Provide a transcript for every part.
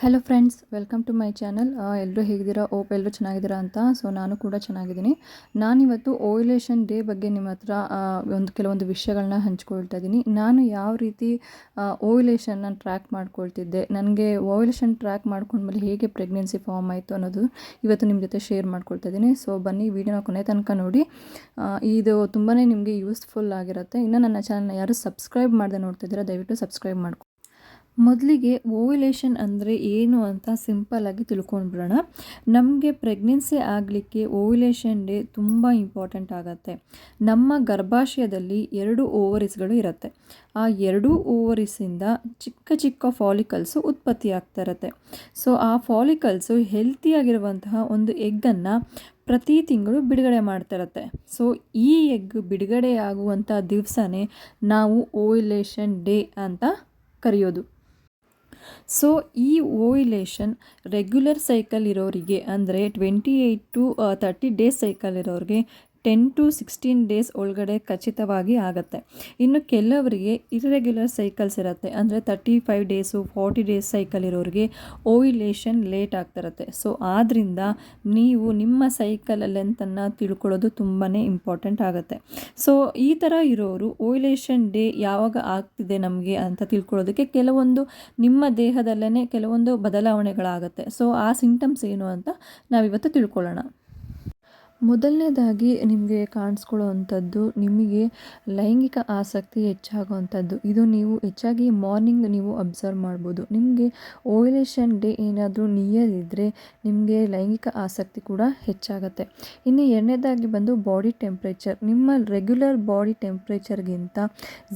Hello friends welcome to my channel ಎಲ್ಲರೂ ಹೇಗಿದ್ದೀರಾ? ಓಪ್ ಎಲ್ಲರೂ ಚೆನ್ನಾಗಿದ್ದೀರಾ ಅಂತ. ಸೊ ನಾನು ಕೂಡ ಚೆನ್ನಾಗಿದ್ದೀನಿ. ನಾನಿವತ್ತು ಓಯುಲೇಷನ್ ಡೇ ಬಗ್ಗೆ ನಿಮ್ಮ ಹತ್ರ ಒಂದು ಕೆಲವೊಂದು ವಿಷಯಗಳನ್ನ ಹಂಚ್ಕೊಳ್ತಾ ಇದ್ದೀನಿ. ನಾನು ಯಾವ ರೀತಿ ಓಯುಲೇಷನ್ನ ಟ್ರ್ಯಾಕ್ ಮಾಡ್ಕೊಳ್ತಿದ್ದೆ? ನನಗೆ ಓಯುಲೇಷನ್ ಟ್ರ್ಯಾಕ್ ಮಾಡ್ಕೊಂಡ್ಮೇಲೆ ಹೇಗೆ ಪ್ರೆಗ್ನೆನ್ಸಿ ಫಾರ್ಮ್ ಆಯಿತು ಅನ್ನೋದು ಇವತ್ತು ನಿಮ್ಮ ಜೊತೆ ಶೇರ್ ಮಾಡ್ಕೊಳ್ತಾ ಇದ್ದೀನಿ. ಸೊ ಬನ್ನಿ ವಿಡಿಯೋನ ಕೊನೆ ತನಕ ನೋಡಿ. ಇದು ತುಂಬಾ ನಿಮಗೆ ಯೂಸ್ಫುಲ್ ಆಗಿರುತ್ತೆ. ಇನ್ನು ನನ್ನ ಚಾನಲ್ನ ಯಾರು ಸಬ್ಸ್ಕ್ರೈಬ್ ಮಾಡದೆ ನೋಡ್ತಿದ್ದೀರಾ ದಯವಿಟ್ಟು ಸಬ್ಸ್ಕ್ರೈಬ್ ಮಾಡ್ಕೊ ಮೊದಲಿಗೆ ಓವ್ಯುಲೇಷನ್ ಅಂದರೆ ಏನು ಅಂತ ಸಿಂಪಲ್ಲಾಗಿ ತಿಳ್ಕೊಂಡ್ಬಿಡೋಣ. ನಮಗೆ ಪ್ರೆಗ್ನೆನ್ಸಿ ಆಗಲಿಕ್ಕೆ ಓವ್ಯುಲೇಷನ್ ಡೇ ತುಂಬ ಇಂಪಾರ್ಟೆಂಟ್ ಆಗುತ್ತೆ. ನಮ್ಮ ಗರ್ಭಾಶಯದಲ್ಲಿ ಎರಡು ಓವರಿಸ್ಗಳು ಇರುತ್ತೆ. ಆ ಎರಡೂ ಓವರಿಸಿಂದ ಚಿಕ್ಕ ಚಿಕ್ಕ ಫಾಲಿಕಲ್ಸು ಉತ್ಪತ್ತಿ ಆಗ್ತಾ ಇರುತ್ತೆ. ಸೊ ಆ ಫಾಲಿಕಲ್ಸು ಹೆಲ್ತಿಯಾಗಿರುವಂತಹ ಒಂದು ಎಗ್ಗನ್ನು ಪ್ರತಿ ತಿಂಗಳು ಬಿಡುಗಡೆ ಮಾಡ್ತಾ ಸೊ ಈ ಎಗ್ ಬಿಡುಗಡೆಯಾಗುವಂಥ ದಿವಸನೇ ನಾವು ಓವ್ಯುಲೇಷನ್ ಡೇ ಅಂತ ಕರೆಯೋದು. ಸೊ ಈ ಓಯಿಲೇಷನ್ ರೆಗ್ಯುಲರ್ ಸೈಕಲ್ ಇರೋರಿಗೆ ಅಂದರೆ twenty eight to thirty days cycle ಇರೋರಿಗೆ ಟೆನ್ ಟು ಸಿಕ್ಸ್ಟೀನ್ ಡೇಸ್ ಒಳಗಡೆ ಖಚಿತವಾಗಿ ಆಗುತ್ತೆ. ಇನ್ನು ಕೆಲವರಿಗೆ ಇರ್ರೆಗ್ಯುಲರ್ ಸೈಕಲ್ಸ್ ಇರುತ್ತೆ. ಅಂದರೆ thirty five days forty days cycle ಇರೋರಿಗೆ ಓಯಿಲೇಷನ್ ಲೇಟ್ ಆಗ್ತಿರುತ್ತೆ ಸೊ ಆದ್ದರಿಂದ ನೀವು ನಿಮ್ಮ ಸೈಕಲ್ ಲೆಂತನ್ನು ತಿಳ್ಕೊಳ್ಳೋದು ತುಂಬಾ ಇಂಪಾರ್ಟೆಂಟ್ ಆಗುತ್ತೆ. ಸೊ ಈ ಥರ ಇರೋರು ಓಯಿಲೇಷನ್ ಡೇ ಯಾವಾಗ ಆಗ್ತಿದೆ ನಮಗೆ ಅಂತ ತಿಳ್ಕೊಳ್ಳೋದಕ್ಕೆ ಕೆಲವೊಂದು ನಿಮ್ಮ ದೇಹದಲ್ಲೇ ಕೆಲವೊಂದು ಬದಲಾವಣೆಗಳಾಗುತ್ತೆ. ಸೊ ಆ ಸಿಂಟಮ್ಸ್ ಏನು ಅಂತ ನಾವಿವತ್ತು ತಿಳ್ಕೊಳ್ಳೋಣ. ಮೊದಲನೇದಾಗಿ ನಿಮಗೆ ಕಾಣಿಸ್ಕೊಳ್ಳುವಂಥದ್ದು ನಿಮಗೆ ಲೈಂಗಿಕ ಆಸಕ್ತಿ ಹೆಚ್ಚಾಗುವಂಥದ್ದು ಇದು ನೀವು ಹೆಚ್ಚಾಗಿ ಮಾರ್ನಿಂಗ್ ನೀವು ಅಬ್ಸರ್ವ್ ಮಾಡ್ಬೋದು. ನಿಮಗೆ ಓವ್ಯುಲೇಷನ್ ಡೇ ಏನಾದರೂ ನಿಯರ್ ಇದ್ದರೆ ನಿಮಗೆ ಲೈಂಗಿಕ ಆಸಕ್ತಿ ಕೂಡ ಹೆಚ್ಚಾಗುತ್ತೆ. ಇನ್ನು ಎರಡನೇದಾಗಿ ಬಂದು ಬಾಡಿ ಟೆಂಪ್ರೇಚರ್. ನಿಮ್ಮ ರೆಗ್ಯುಲರ್ ಬಾಡಿ ಟೆಂಪ್ರೇಚರ್ಗಿಂತ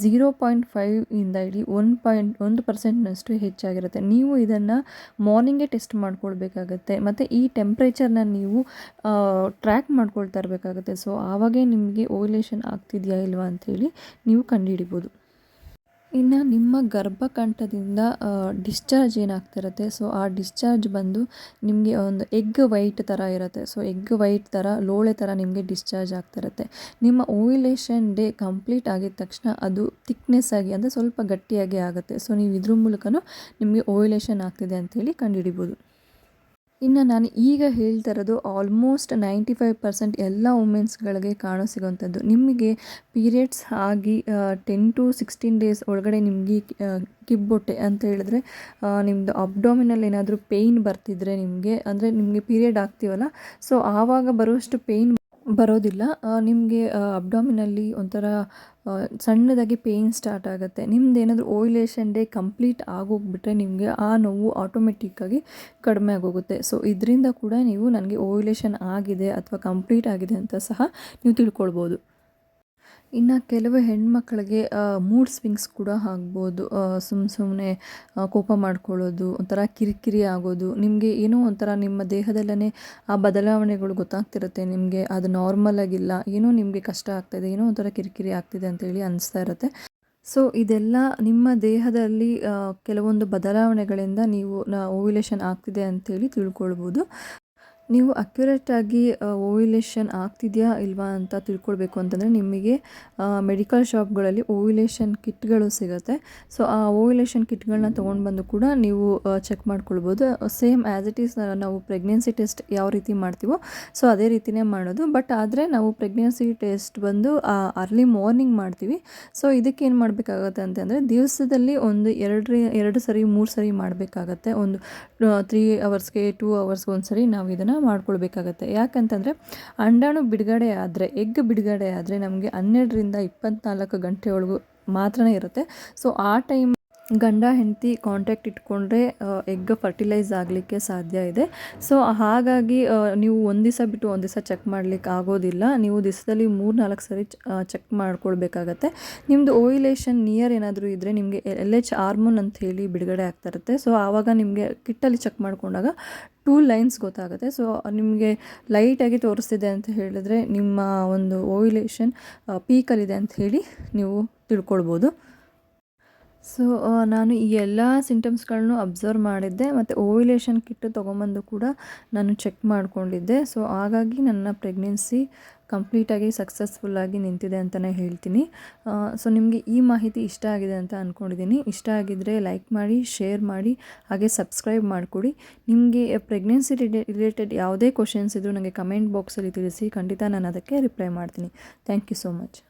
ಝೀರೋ ಪಾಯಿಂಟ್ ಫೈವ್ ಇಂದ ಹಿಡಿ ಒನ್ ಪಾಯಿಂಟ್ ಒಂದು ಪರ್ಸೆಂಟ್ನಷ್ಟು ಹೆಚ್ಚಾಗಿರುತ್ತೆ. ನೀವು ಇದನ್ನು ಮಾರ್ನಿಂಗೇ ಟೆಸ್ಟ್ ಮಾಡ್ಕೊಳ್ಬೇಕಾಗತ್ತೆ. ಮತ್ತು ಈ ಟೆಂಪ್ರೇಚರ್ನ ನೀವು ಟ್ರ್ಯಾಕ್ ಮಾಡ್ಕೊಳ್ತಾ ಇರಬೇಕಾಗುತ್ತೆ. ಸೊ ಆವಾಗೇ ನಿಮಗೆ ಓವ್ಯುಲೇಷನ್ ಆಗ್ತಿದೆಯಾ ಇಲ್ವಾ ಅಂಥೇಳಿ ನೀವು ಕಂಡುಹಿಡಿಬೋದು. ಇನ್ನು ನಿಮ್ಮ ಗರ್ಭಕಂಠದಿಂದ ಡಿಸ್ಚಾರ್ಜ್ ಏನಾಗ್ತಿರುತ್ತೆ ಸೊ ಆ ಡಿಸ್ಚಾರ್ಜ್ ಬಂದು ನಿಮಗೆ ಒಂದು ಎಗ್ ವೈಟ್ ಥರ ಇರುತ್ತೆ. ಸೊ ಎಗ್ ವೈಟ್ ಥರ ಲೋಳೆ ಥರ ನಿಮಗೆ ಡಿಸ್ಚಾರ್ಜ್ ಆಗ್ತಿರುತ್ತೆ ನಿಮ್ಮ ಓವ್ಯುಲೇಷನ್ ಡೇ ಕಂಪ್ಲೀಟ್ ಆಗಿದ ತಕ್ಷಣ ಅದು ಥಿಕ್ನೆಸ್ ಆಗಿ, ಅಂದರೆ ಸ್ವಲ್ಪ ಗಟ್ಟಿಯಾಗಿ ಆಗುತ್ತೆ. ಸೊ ನೀವು ಇದ್ರ ಮೂಲಕನೂ ನಿಮಗೆ ಓವ್ಯುಲೇಷನ್ ಆಗ್ತಿದೆ ಅಂಥೇಳಿ ಕಂಡುಹಿಡಿಬೋದು. ಇನ್ನು ನಾನು ಈಗ ಹೇಳ್ತಾ ಇರೋದು ಆಲ್ಮೋಸ್ಟ್ ನೈಂಟಿ ಫೈವ್ ಪರ್ಸೆಂಟ್ ಎಲ್ಲ ವುಮೆನ್ಸ್ಗಳಿಗೆ ಕಾಣಸಿಗುವಂಥದ್ದು ನಿಮಗೆ ಪೀರಿಯಡ್ಸ್ ಆಗಿ ಟೆನ್ ಟು ಸಿಕ್ಸ್ಟೀನ್ ಡೇಸ್ ಒಳಗಡೆ ನಿಮಗೆ ಕಿಬ್ಬೊಟ್ಟೆ ಅಂತ ಹೇಳಿದ್ರೆ ನಿಮ್ಮದು ಅಬ್ಡೋಮಿನಲ್ ಏನಾದರೂ ಪೇಯ್ನ್ ಬರ್ತಿದ್ರೆ ನಿಮಗೆ, ಅಂದರೆ ನಿಮಗೆ ಪೀರಿಯಡ್ ಆಗ್ತೀವಲ್ಲ. ಸೊ ಆವಾಗ ಬರುವಷ್ಟು ಪೇಯ್ನ್ ಬರೋದಿಲ್ಲ. ನಿಮಗೆ ಅಬ್ಡಾಮಿನಲ್ಲಿ ಒಂಥರ ಸಣ್ಣದಾಗಿ ಪೇಯ್ನ್ ಸ್ಟಾರ್ಟ್ ಆಗುತ್ತೆ. ನಿಮ್ದು ಏನಾದರೂ ಓಯ್ಲೇಷನ್ ಡೇ ಕಂಪ್ಲೀಟ್ ಆಗೋಗ್ಬಿಟ್ರೆ ನಿಮಗೆ ಆ ನೋವು ಆಟೋಮೆಟಿಕ್ಕಾಗಿ ಕಡಿಮೆ ಆಗೋಗುತ್ತೆ. ಸೊ ಇದರಿಂದ ಕೂಡ ನೀವು ನನಗೆ ಓಯ್ಲೇಷನ್ ಆಗಿದೆ ಅಥವಾ ಕಂಪ್ಲೀಟ್ ಆಗಿದೆ ಅಂತ ಸಹ ನೀವು ತಿಳ್ಕೊಳ್ಬೋದು. ಇನ್ನು ಕೆಲವು ಹೆಣ್ಮಕ್ಳಿಗೆ ಮೂಡ್ ಸ್ವಿಂಗ್ಸ್ ಕೂಡ ಆಗ್ಬೋದು. ಸುಮ್ಮ ಸುಮ್ಮನೆ ಕೋಪ ಮಾಡ್ಕೊಳ್ಳೋದು, ಒಂಥರ ಕಿರಿಕಿರಿ ಆಗೋದು. ನಿಮಗೆ ಏನೋ ಒಂಥರ ನಿಮ್ಮ ದೇಹದಲ್ಲೇ ಆ ಬದಲಾವಣೆಗಳು ಗೊತ್ತಾಗ್ತಿರುತ್ತೆ ನಿಮಗೆ. ಅದು ನಾರ್ಮಲ್ ಆಗಿಲ್ಲ. ಏನೋ ನಿಮಗೆ ಕಷ್ಟ ಆಗ್ತಾಯಿದೆ ಏನೋ ಒಂಥರ ಕಿರಿಕಿರಿ ಆಗ್ತಿದೆ ಅಂತೇಳಿ ಅನಿಸ್ತಾ ಇರುತ್ತೆ. ಸೊ ಇದೆಲ್ಲ ನಿಮ್ಮ ದೇಹದಲ್ಲಿ ಕೆಲವೊಂದು ಬದಲಾವಣೆಗಳಿಂದ ನೀವು ಓವ್ಯುಲೇಷನ್ ಆಗ್ತಿದೆ ಅಂತೇಳಿ ತಿಳ್ಕೊಳ್ಬೋದು. ನೀವು ಅಕ್ಯುರೇಟಾಗಿ ಓವ್ಯುಲೇಷನ್ ಆಗ್ತಿದೆಯಾ ಇಲ್ವಾ ಅಂತ ತಿಳ್ಕೊಳ್ಬೇಕು ಅಂತಂದರೆ ನಿಮಗೆ ಮೆಡಿಕಲ್ ಶಾಪ್ಗಳಲ್ಲಿ ಓವ್ಯುಲೇಷನ್ ಕಿಟ್ಗಳು ಸಿಗುತ್ತೆ. ಸೊ ಆ ಓವ್ಯುಲೇಷನ್ ಕಿಟ್ಗಳನ್ನ ತೊಗೊಂಡು ಬಂದು ಕೂಡ ನೀವು ಚೆಕ್ ಮಾಡ್ಕೊಳ್ಬೋದು. ಸೇಮ್ ಆ್ಯಸ್ ಇಟ್ ಈಸ್ ನಾವು ಪ್ರೆಗ್ನೆನ್ಸಿ ಟೆಸ್ಟ್ ಯಾವ ರೀತಿ ಮಾಡ್ತೀವೋ ಸೊ ಅದೇ ರೀತಿನೇ ಮಾಡೋದು. ಬಟ್ ಆದರೆ ನಾವು ಪ್ರೆಗ್ನೆನ್ಸಿ ಟೆಸ್ಟ್ ಬಂದು ಅರ್ಲಿ ಮಾರ್ನಿಂಗ್ ಮಾಡ್ತೀವಿ. ಸೊ ಇದಕ್ಕೆ ಏನು ಮಾಡಬೇಕಾಗತ್ತೆ ಅಂತಂದರೆ ದಿವಸದಲ್ಲಿ ಒಂದು ಎರಡು ಎರಡು ಸರಿ, ಮೂರು ಸರಿ ಮಾಡಬೇಕಾಗತ್ತೆ. ಒಂದು ತ್ರೀ ಅವರ್ಸ್ಗೆ ಟೂ ಅವರ್ಸ್ಗೆ ಒಂದು ಸರಿ ನಾವು ಇದನ್ನು ಮಾಡ್ಕೊಳ್ಬೇಕಾಗತ್ತೆ. ಯಾಕಂತಂದರೆ, ಅಂಡಾಣು ಬಿಡುಗಡೆ ಆದರೆ, ಎಗ್ ಬಿಡುಗಡೆ ಆದರೆ ನಮಗೆ ಹನ್ನೆರಡರಿಂದ ಇಪ್ಪತ್ನಾಲ್ಕು ಗಂಟೆ ಒಳಗೂ ಮಾತ್ರನೇ ಇರುತ್ತೆ. ಸೊ ಆ ಟೈಮ್ ಗಂಡ ಹೆಂಡತಿ ಕಾಂಟ್ಯಾಕ್ಟ್ ಇಟ್ಕೊಂಡ್ರೆ ಎಗ್ ಫರ್ಟಿಲೈಸ್ ಆಗಲಿಕ್ಕೆ ಸಾಧ್ಯ ಇದೆ. ಸೊ ಹಾಗಾಗಿ ನೀವು ಒಂದು ದಿವಸ ಬಿಟ್ಟು ಒಂದು ದಿವಸ ಚೆಕ್ ಮಾಡಲಿಕ್ಕೆ ಆಗೋದಿಲ್ಲ. ನೀವು ದಿವಸದಲ್ಲಿ ಮೂರು ನಾಲ್ಕು ಸರಿ ಚೆಕ್ ಮಾಡ್ಕೊಳ್ಬೇಕಾಗತ್ತೆ. ನಿಮ್ಮದು ಓಯಿಲೇಷನ್ ನಿಯರ್ ಏನಾದರೂ ಇದ್ದರೆ ನಿಮಗೆ ಎಲ್ ಎಚ್ ಹಾರ್ಮೋನ್ ಅಂತ ಹೇಳಿ ಬಿಡುಗಡೆ ಆಗ್ತಾ ಇರುತ್ತೆ. ಸೊ ಆವಾಗ ನಿಮಗೆ ಕಿಟ್ಟಲ್ಲಿ ಚೆಕ್ ಮಾಡಿಕೊಂಡಾಗ ಟೂ ಲೈನ್ಸ್ ಗೊತ್ತಾಗುತ್ತೆ. ಸೊ ನಿಮಗೆ ಲೈಟಾಗಿ ತೋರಿಸ್ತಿದೆ ಅಂತ ಹೇಳಿದ್ರೆ ನಿಮ್ಮ ಒಂದು ಓಯಿಲೇಷನ್ ಪೀಕಲ್ಲಿದೆ ಅಂತ ಹೇಳಿ ನೀವು ತಿಳ್ಕೊಳ್ಬೋದು. ಸೊ ನಾನು ಈ ಎಲ್ಲ ಸಿಂಟಮ್ಸ್ಗಳನ್ನು ಅಬ್ಸರ್ವ್ ಮಾಡಿದ್ದೆ, ಮತ್ತು ಓವಿಲೇಷನ್ ಕಿಟ್ ತೊಗೊಂಬಂದು ಕೂಡ ನಾನು ಚೆಕ್ ಮಾಡಿಕೊಂಡಿದ್ದೆ. ಸೊ ಹಾಗಾಗಿ ನನ್ನ ಪ್ರೆಗ್ನೆನ್ಸಿ ಕಂಪ್ಲೀಟಾಗಿ ಸಕ್ಸಸ್ಫುಲ್ಲಾಗಿ ನಿಂತಿದೆ ಅಂತಲೇ ಹೇಳ್ತೀನಿ. ಸೊ ನಿಮಗೆ ಈ ಮಾಹಿತಿ ಇಷ್ಟ ಆಗಿದೆ ಅಂತ ಅಂದ್ಕೊಂಡಿದ್ದೀನಿ ಇಷ್ಟ ಆಗಿದ್ದರೆ ಲೈಕ್ ಮಾಡಿ ಶೇರ್ ಮಾಡಿ, ಹಾಗೆ ಸಬ್ಸ್ಕ್ರೈಬ್ ಮಾಡಿಕೊಡಿ. ನಿಮಗೆ ಪ್ರೆಗ್ನೆನ್ಸಿ ರಿಲೇಟೆಡ್ ಯಾವುದೇ ಕ್ವಶನ್ಸ್ ಇದ್ದರೂ ನನಗೆ ಕಮೆಂಟ್ ಬಾಕ್ಸಲ್ಲಿ ತಿಳಿಸಿ, ಖಂಡಿತ ನಾನು ಅದಕ್ಕೆ ರಿಪ್ಲೈ ಮಾಡ್ತೀನಿ. Thank you so much